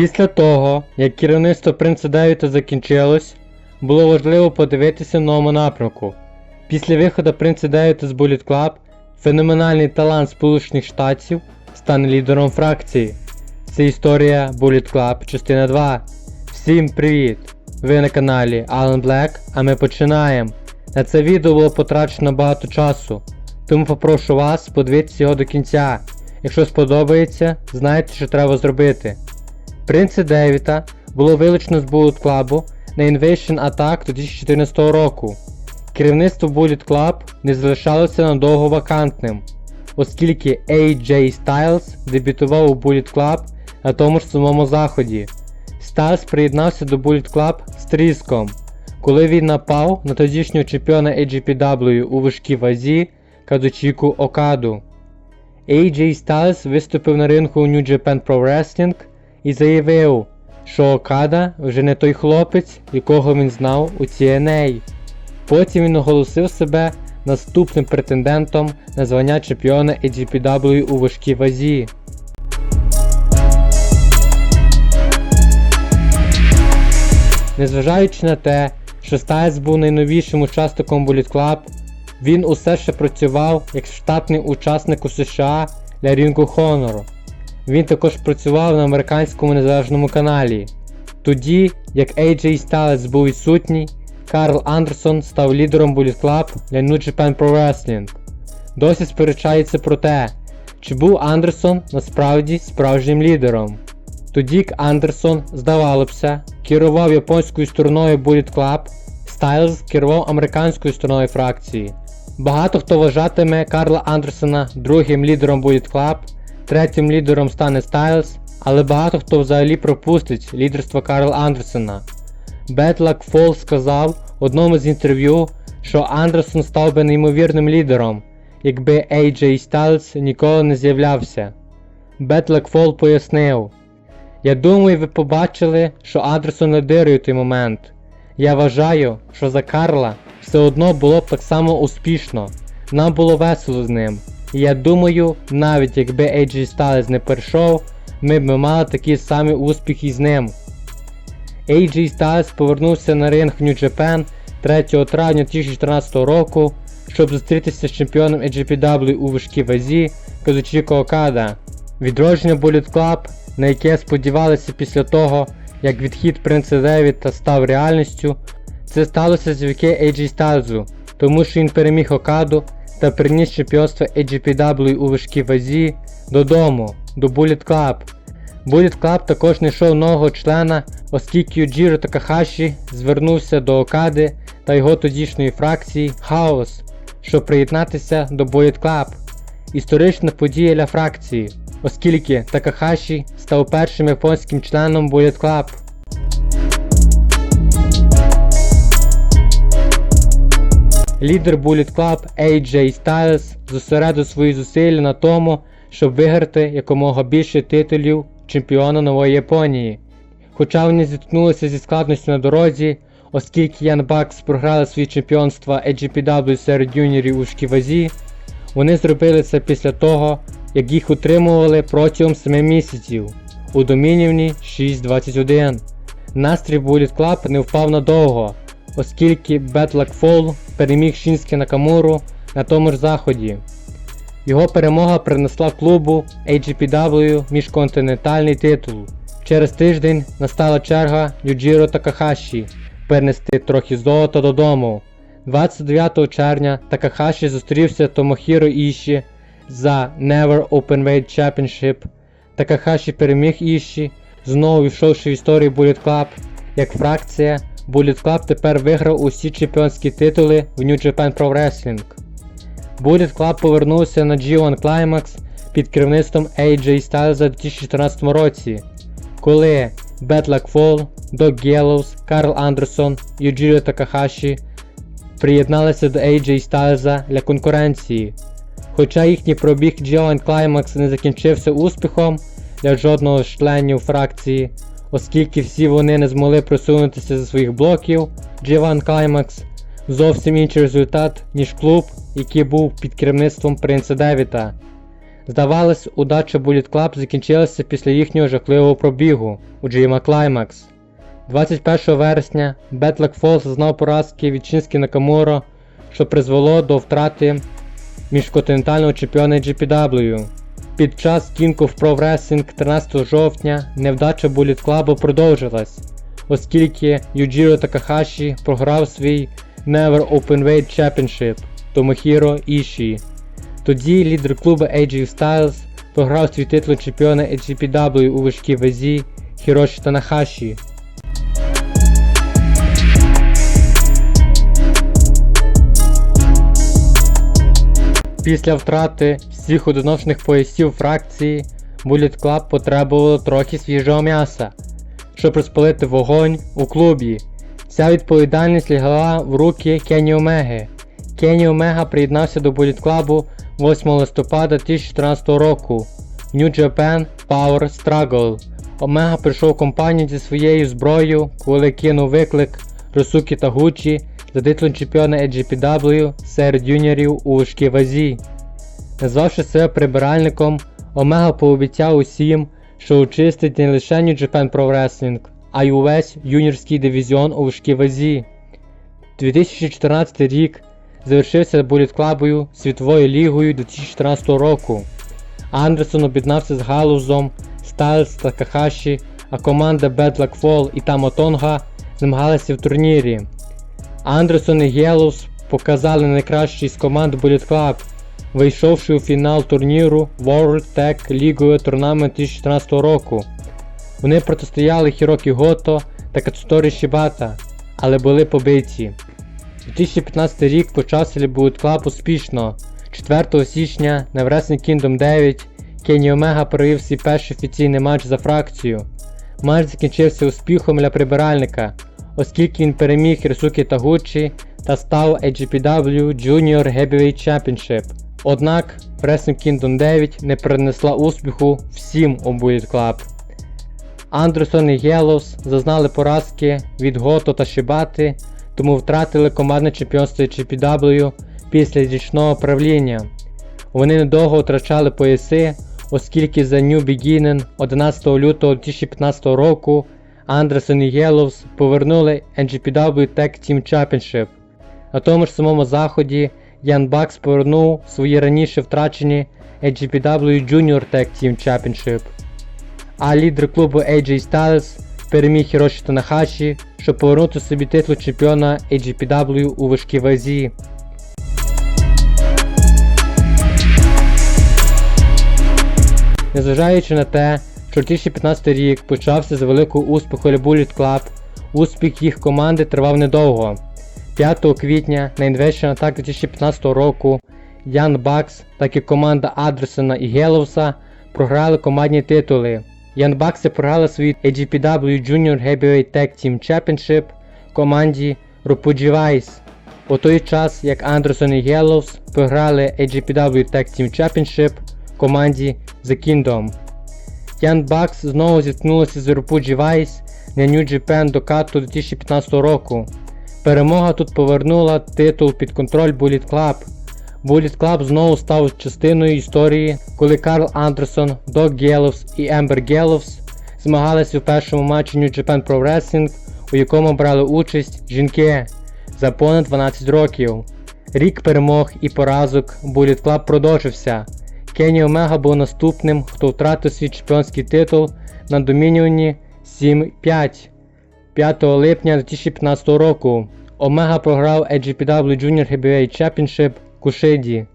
Після того, як керівництво принца Девіта закінчилось, було важливо подивитися новому напрямку. Після виходу принца Девіта з Bullet Club, феноменальний талант Сполучених Штатів стане лідером фракції. Це історія Bullet Club, частина 2. Всім привіт! Ви на каналі Alan Black, а ми починаємо. На це відео було потрачено багато часу, тому попрошу вас подивитися його до кінця. Якщо сподобається, знаєте, що треба зробити. Принца Девіта було вилучено з Bullet Club на Invasion Attack 2014 року. Керівництво Bullet Club не залишалося надовго вакантним, оскільки AJ Styles дебютував у Bullet Club на тому ж самому заході. Styles приєднався до Bullet Club з тріском, коли він напав на тодішнього чемпіона AGPW у важкій вазі Кадучіку Окаду. AJ Styles виступив на ринку у New Japan Pro Wrestling і заявив, що Окада вже не той хлопець, якого він знав у TNA. Потім він оголосив себе наступним претендентом на звання чемпіона AGPW у важкій вазі. Незважаючи на те, що Стайлз був найновішим учасником Bullet Club, він усе ще працював як штатний учасник у США для of Honor. Він також працював на американському незалежному каналі. Тоді, як AJ Styles був відсутній, Карл Андерсон став лідером Bullet Club для New Japan Pro Wrestling. Досі сперечається про те, чи був Андерсон насправді справжнім лідером. Тоді Андерсон, здавалося, керував японською стороною Bullet Club, Стайлз керував американською стороною фракції. Багато хто вважатиме Карла Андерсона другим лідером Bullet Club, третім лідером стане Стайлз, але багато хто взагалі пропустить лідерство Карла Андерсона. Бетлак Фол сказав в одному з інтерв'ю, що Андерсон став би неймовірним лідером, якби AJ Styles ніколи не з'являвся. Бетлак Фол пояснив. Я думаю, ви побачили, що Андерсон лідирує той момент. Я вважаю, що за Карла все одно було б так само успішно. Нам було весело з ним. Я думаю, навіть якби AJ Styles не перейшов, ми б мали такі самі успіхи з ним. AJ Styles повернувся на ринг New Japan 3 травня 2014 року, щоб зустрітися з чемпіоном AGPW у важкій вазі Казучіко Окада. Відродження Bullet Club, на яке сподівалися після того, як відхід принца Девіта став реальністю, це сталося завдяки AJ Styles, тому що він переміг Окаду та приніс чемпіонство AGPW у важкій вазі додому, до Bullet Club. Bullet Club також знайшов нового члена, оскільки Юджіро Такахаші звернувся до Окади та його тодішньої фракції Хаос, щоб приєднатися до Bullet Club. Історична подія для фракції, оскільки Такахаші став першим японським членом Bullet Club. Лідер Bullet Club AJ Styles зосередив свої зусилля на тому, щоб виграти якомога більше титулів чемпіона нової Японії. Хоча вони зіткнулися зі складністю на дорозі, оскільки Ян Бакс програли свої чемпіонства AGPW серед юніорів у шківазі, вони зробили це після того, як їх утримували протягом 7 місяців у Домінівні 6.21. Настрій Bullet Club не впав надовго, оскільки Бетлак Фол переміг Шінське Накамуру на тому ж заході. Його перемога принесла клубу AGPW міжконтинентальний титул. Через тиждень настала черга Юджіро Такахаші перенести трохи золота додому. 29 червня Такахаші зустрівся Томохіро Іші за Never Openweight Championship. Такахаші переміг Іші, знову війшовши в історію Bullet Club як фракція. Bullet Club тепер виграв усі чемпіонські титули в New Japan Pro Wrestling. Bullet Club повернувся на G1 Climax під керівництвом AJ Styles у 2014 році, коли Bad Luck Fall, Doc Gallows, Карл Андерсон, Юджіро Такахаші приєдналися до AJ Styles для конкуренції. Хоча їхній пробіг G1 Climax не закінчився успіхом для жодного з членів фракції, оскільки всі вони не змогли просунутися зі своїх блоків G1 Climax, зовсім інший результат, ніж клуб, який був під керівництвом принца Девіта. Здавалось, удача Bullet Club закінчилася після їхнього жахливого пробігу у GMA Climax. 21 вересня Luck Falls зазнав поразки від Шинські Накамуро, що призвело до втрати міжконтинентального чемпіона GPW. Під час King of Pro Wrestling 13 жовтня невдача Bullet Club продовжилась, оскільки Юджіро Такахаші програв свій Never Openweight Championship Томохіро Іші. Тоді лідер клубу AJ Styles програв свій титул чемпіона GPW у важкій вазі Хіроші Танахаші. Після втрати всіх одиночних поясів фракції Bullet Club потребувало трохи свіжого м'яса, щоб розпалити вогонь у клубі. Ця відповідальність лягла в руки Кенні Омеги. Кенні Омега приєднався до Bullet Club 8 листопада 2014 року New Japan Power Struggle. Омега прийшов в компанію зі своєю зброєю, коли кинув виклик Росукі Тагучі за титулом чемпіона AGPW серед юніорів у важкій вазі. Назвавши себе прибиральником, Омега пообіцяв усім, що очистить не лише New Japan Pro Wrestling, а й увесь юніорський дивізіон у важкій вазі. 2014 рік завершився Club світовою лігою 2014 року. Андерсон об'єднався з Галузом, Стайлз та Кахаші, а команда Bad Luck Fall і Тамотонга змагалися в турнірі. Андерсон і Гелус показали найкращий з команд Bullet Club, вийшовши у фінал турніру World Tag League Tournament 2014 року. Вони протистояли Хірокі Гото та Кацуторі Шібата, але були побиті. 2015 рік почався Bullet Club успішно. 4 січня на Wrestling Kingdom 9 Кенні Омега провів свій перший офіційний матч за фракцію. Матч закінчився успіхом для прибиральника, оскільки він переміг Рисукі Тагучі та став AGPW Junior Heavyweight Championship. Однак Wrestling Kingdom 9 не принесла успіху всім у Bullet Club. Андерсон і Гелос зазнали поразки від Гото та Шибати, тому втратили командне чемпіонство GPW після річного правління. Вони недовго втрачали пояси, оскільки за New Beginning 11 лютого 2015 року Андерсон і Геловс повернули NGPW Tag Team Championship. На тому ж самому заході Ян Бакс повернув свої раніше втрачені NGPW Junior Tag Team Championship. А лідер клубу AJ Styles переміг Хіроші Танахаші, щоб повернути собі титул чемпіона AGPW у важкій вазі. Незважаючи на те, що 2015 рік почався з великого успіху Bullet Club, успіх їх команди тривав недовго. 5 квітня на Invasion Attack 2015 року Ян Бакс, так і команда Адресона і Геловса програли командні титули. Ян Бакси програли свій AGPW Junior Heavyweight Tag Team Championship команді Vice. У той час як Андерсон і Геловс програли AGPW Tag Team Championship команді The Kingdom. Ян Бакс знову зіткнулися з Roppuji Vice на New Japan до кату 2015 року. Перемога тут повернула титул під контроль Bullet Club. Bullet Club знову став частиною історії, коли Карл Андерсон, Дог Геловс і Ембер Геловс змагалися у першому матчі New Japan Pro Wrestling, у якому брали участь жінки за понад 12 років. Рік перемог і поразок Bullet Club продовжився. Кенні Омега був наступним, хто втратив свій чемпіонський титул на Домініоні 7-5. 5 липня 2015 року Омега програв AGPW Junior Heavyweight Championship Кушиді.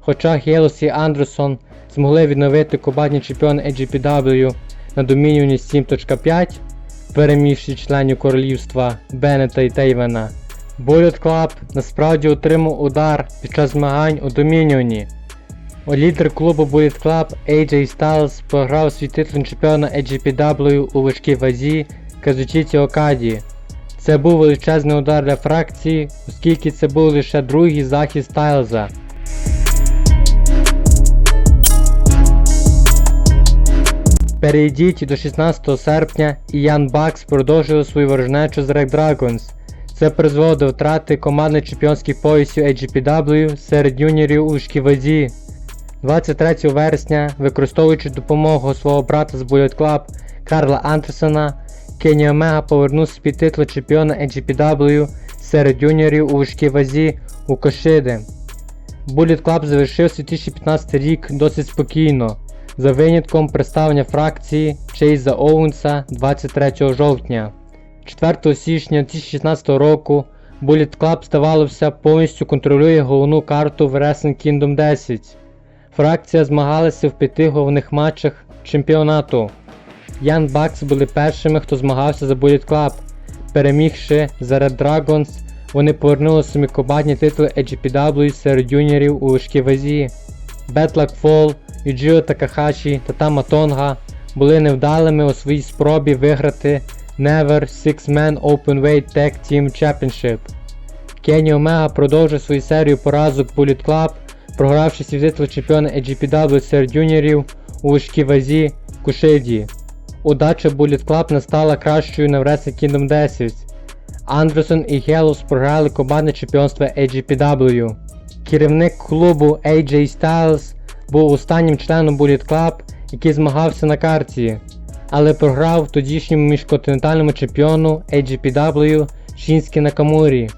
Хоча Гелос і Андерсон змогли відновити командні чемпіони AGPW на Домініоні 7.5, перемігши членів королівства Беннета і Тейвена. Bullet Club насправді отримав удар під час змагань у Домініоні. Лідер клубу Bullet Club AJ Styles програв свій титул чемпіона AGPW у важкій вазі Казучіті Окаді. Це був величезний удар для фракції, оскільки це був лише другий захист Стайлза. Перейдіть до 16 серпня і Ян Бакс продовжив свою ворожнечу з Рек Dragons. Це призвело до втрати командних чемпіонських поясів AGPW серед юніорів у важкій вазі. 23 вересня, використовуючи допомогу свого брата з Bullet Club Карла Андерсона, Кенні Омега повернув собі титул чемпіона NGPW серед юніорів у важкій вазі у Кошиди. Bullet Club завершив 2015 рік досить спокійно, за винятком представлення фракції Чейза Оуенса 23 жовтня. 4 січня 2016 року Bullet Club, здавалося, повністю контролює головну карту в Wrestling Kingdom 10. Фракція змагалася в п'яти головних матчах чемпіонату. Ян Бакс були першими, хто змагався за Bullet Club. Перемігши за Red Dragons, вони повернули собі командні титули AGPW серед юніорів у важкій вазі. Luck Fall, Юджіо Такахаші та Тама Тонга були невдалими у своїй спробі виграти Never Six Man Openweight Tag Team Championship. Кенні Омега продовжив свою серію поразок Bullet Club, програвши свій титул чемпіона AGPW серед юніорів у важкій вазі Кушиді. Удача Bullet Club не стала кращою на Wrestling Kingdom 10. Андерсон і Гелус програли командне чемпіонство AGPW. Керівник клубу AJ Styles був останнім членом Bullet Club, який змагався на карті, але програв тодішньому міжконтинентальному чемпіону AGPW Шінські Накамурі.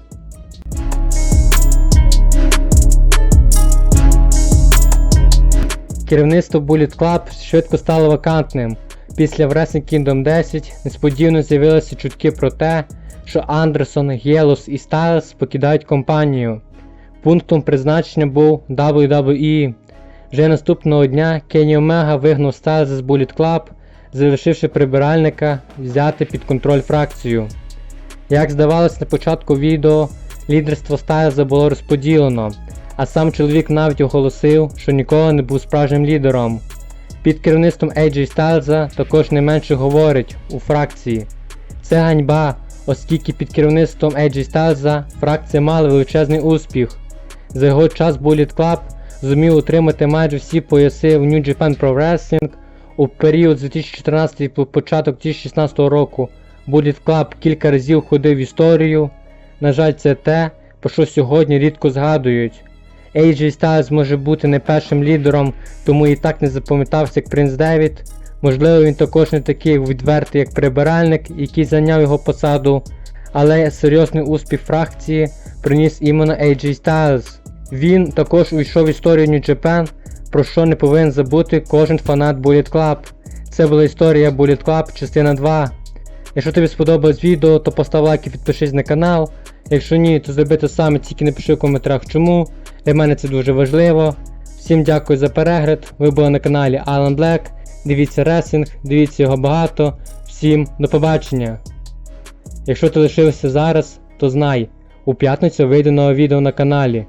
Керівництво Bullet Club швидко стало вакантним. Після Wrestling Kingdom 10 несподівано з'явилися чутки про те, що Андерсон, Гелус і Стайлз покидають компанію. Пунктом призначення був WWE. Вже наступного дня Кенні Омега вигнав Стайлза з Bullet Club, залишивши прибиральника взяти під контроль фракцію. Як здавалось на початку відео, лідерство Стайлза було розподілено, а сам чоловік навіть оголосив, що ніколи не був справжнім лідером. Під керівництвом AJ Стайлза також не менше говорить у фракції. Це ганьба, оскільки під керівництвом AJ Стайлза фракція мала величезний успіх. За його час Bullet Club зумів отримати майже всі пояси в New Japan Pro Wrestling у період з 2014 по початок 2016 року. Bullet Club кілька разів ходив в історію. На жаль, це те, про що сьогодні рідко згадують. AJ Styles може бути не першим лідером, тому і так не запам'ятався як Принц Девід. Можливо, він також не такий відвертий, як прибиральник, який зайняв його посаду, але серйозний успіх фракції приніс іменно AJ Styles. Він також увійшов в історію New Japan, про що не повинен забути кожен фанат Bullet Club. Це була історія Bullet Club, частина 2. Якщо тобі сподобалось відео, то постав лайк і підпишись на канал. Якщо ні, то зроби те саме, тільки напиши в коментарях чому. Для мене це дуже важливо. Всім дякую за перегляд. Ви були на каналі Alan Black. Дивіться ресінг, дивіться його багато. Всім до побачення. Якщо ти лишився зараз, то знай, у п'ятницю вийде нове відео на каналі.